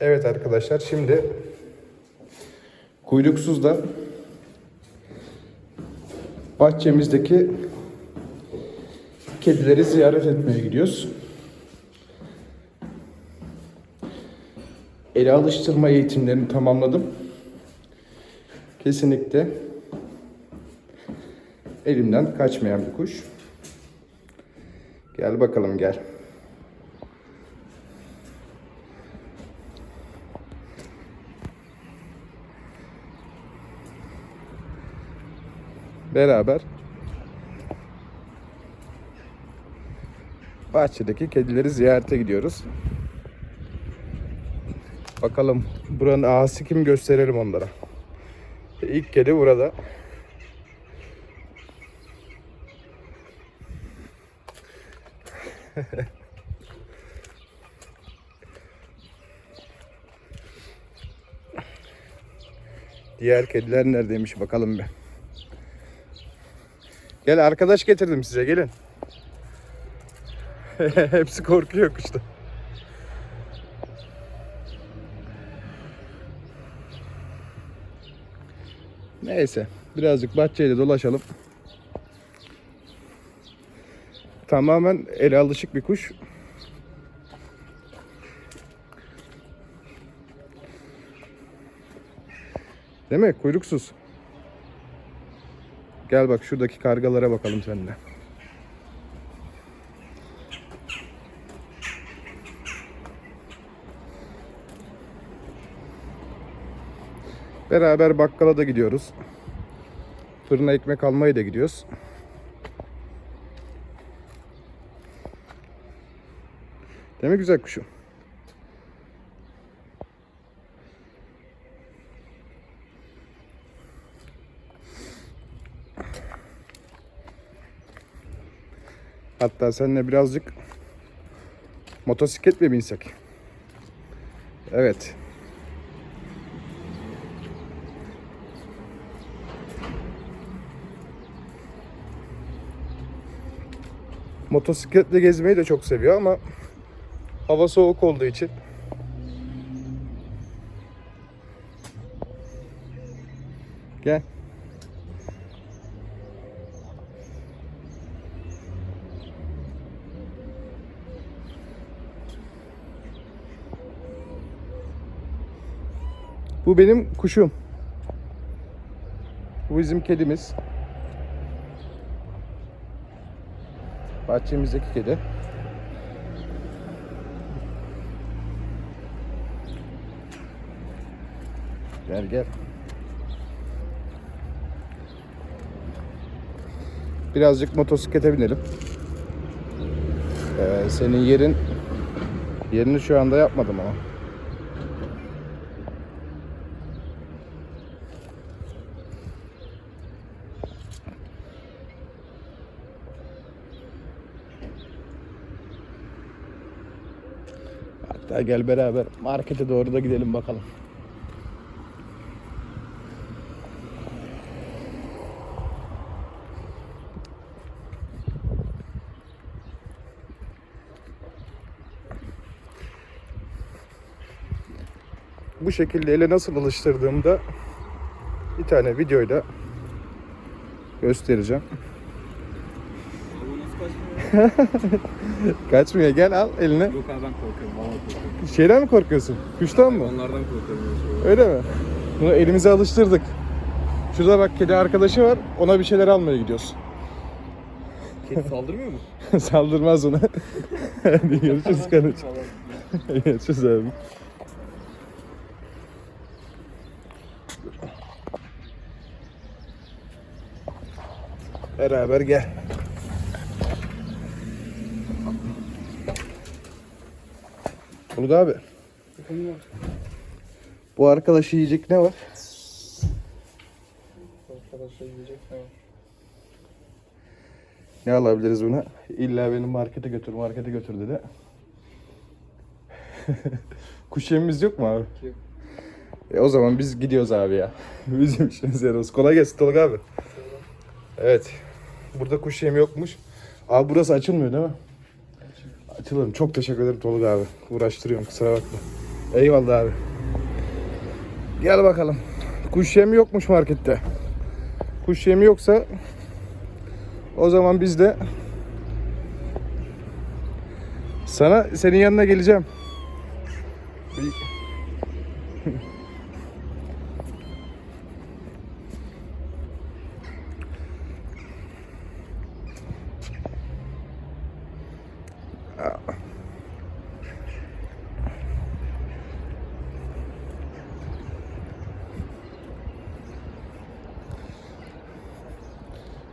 Evet arkadaşlar şimdi kuyruksuzda bahçemizdeki kedileri ziyaret etmeye gidiyoruz. Ele alıştırma eğitimlerini tamamladım. Kesinlikle elimden kaçmayan bir kuş. Gel bakalım gel. Beraber bahçedeki kedileri ziyarete gidiyoruz. Bakalım buranın ağası kim gösterelim onlara. İlk kedi burada. Diğer kediler neredeymiş bakalım bir. Gel arkadaş getirdim size gelin. Hepsi korkuyor kuşta. Neyse birazcık bahçeyle dolaşalım. Tamamen ele alışık bir kuş. Değil mi? Kuyruksuz. Gel bak şuradaki kargalara bakalım seninle. Beraber bakkala da gidiyoruz. Fırına ekmek almaya da gidiyoruz. Değil mi güzel kuşum? Hatta seninle birazcık motosikletle binsek. Evet. Motosikletle gezmeyi de çok seviyor ama hava soğuk olduğu için Gel. Bu benim kuşum. Bu bizim kedimiz. Bahçemizdeki kedi. Gel gel. Birazcık motosiklete binelim. Ee, senin yerin yerini şu anda yapmadım ama. Hatta gel beraber markete doğru da gidelim bakalım. Bu şekilde ele nasıl alıştırdığımda bir tane videoyla göstereceğim. Kaçmıyor? Kaçmıyor gel al eline. Yok abi ben korkuyorum. Korkuyorum. Şeyden mi korkuyorsun? Kuştan mı? Onlardan korkuyorum. Öyle mi? Bunu elimize alıştırdık. Şurada bak kedi arkadaşı var. Ona bir şeyler almaya gidiyoruz. Kedi saldırmıyor mu? Saldırmaz ona. Hadi görüşürüz kanıç. görüşürüz abi. Beraber gel. Bulut abi. Bu arkadaşı yiyecek ne var? Arkadaşlar yiyecek ne var? Ne alabiliriz buna? İlla beni markete götür, markete götür dedi. Kuş yemimiz yok mu abi? Yok. E o zaman biz gidiyoruz abi ya. Bizim işimiz yaramaz. Kolay gelsin Tolga abi. Evet. Burada kuş yemi yokmuş. Abi burası açılmıyor değil mi? Açılır. Çok teşekkür ederim Tolga abi. Uğraştırıyorum kusura bakma. Eyvallah abi. Gel bakalım. Kuş yemi yokmuş markette. Kuş yemi yoksa o zaman biz de sana senin yanına geleceğim.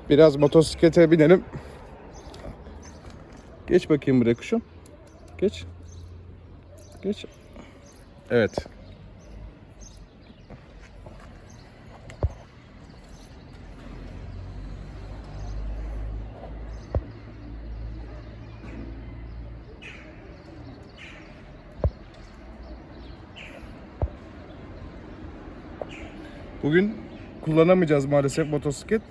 Biraz motosiklete binelim. Geç bakayım buraya kuşum. Geç. Geç. Evet. Bugün kullanamayacağız maalesef motosiklet.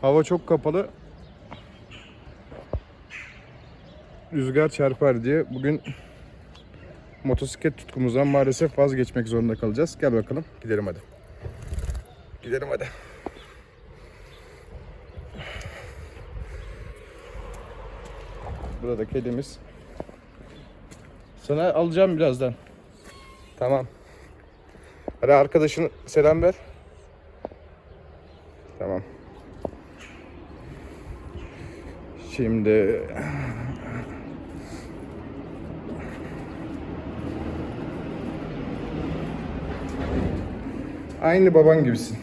Hava çok kapalı. Rüzgar çarpar diye bugün motosiklet tutkumuzdan maalesef vazgeçmek zorunda kalacağız. Gel bakalım gidelim hadi. Gidelim hadi. Burada kedimiz. Sana alacağım birazdan. Tamam. Hadi arkadaşın selam ver. Tamam. Şimdi aynı baban gibisin.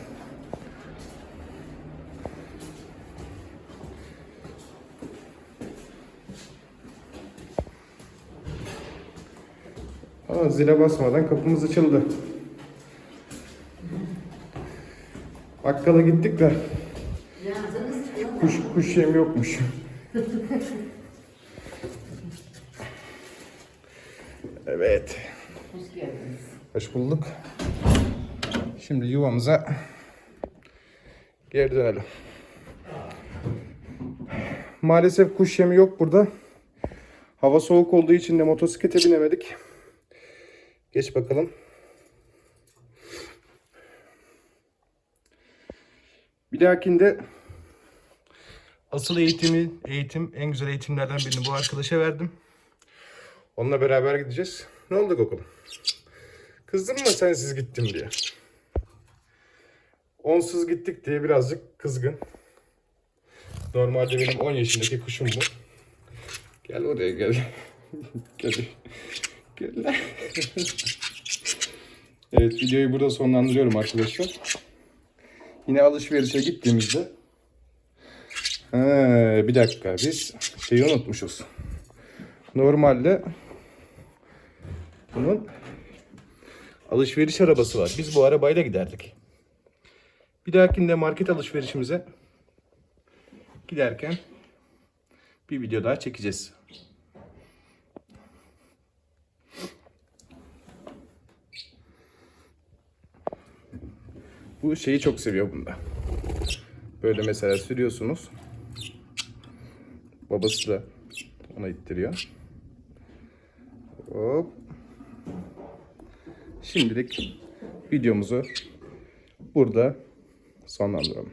Aa, zile basmadan kapımız açıldı. Bakkala gittik de kuş, kuş yemi yokmuş. Evet. Hoş geldiniz. Hoş bulduk. Şimdi yuvamıza geri dönelim. Maalesef kuş yemi yok burada. Hava soğuk olduğu için de motosiklete binemedik. Geç bakalım. Bir dahakinde asıl eğitimi, eğitim en güzel eğitimlerden birini bu arkadaşa verdim. Onunla beraber gideceğiz. Ne oldu Gokul'um? Kızdın mı sensiz gittim diye? Onsuz gittik diye birazcık kızgın. Normalde benim 10 yaşındaki kuşum bu. Gel oraya gel. gel. Gel. evet videoyu burada sonlandırıyorum arkadaşlar. Yine alışverişe gittiğimizde ha, bir dakika biz şeyi unutmuşuz. Normalde bunun alışveriş arabası var. Biz bu arabayla giderdik. Bir dahakinde market alışverişimize giderken bir video daha çekeceğiz. Bu şeyi çok seviyor bunda. Böyle mesela sürüyorsunuz. Babası da ona ittiriyor. Hop. Şimdilik videomuzu burada sonlandıralım.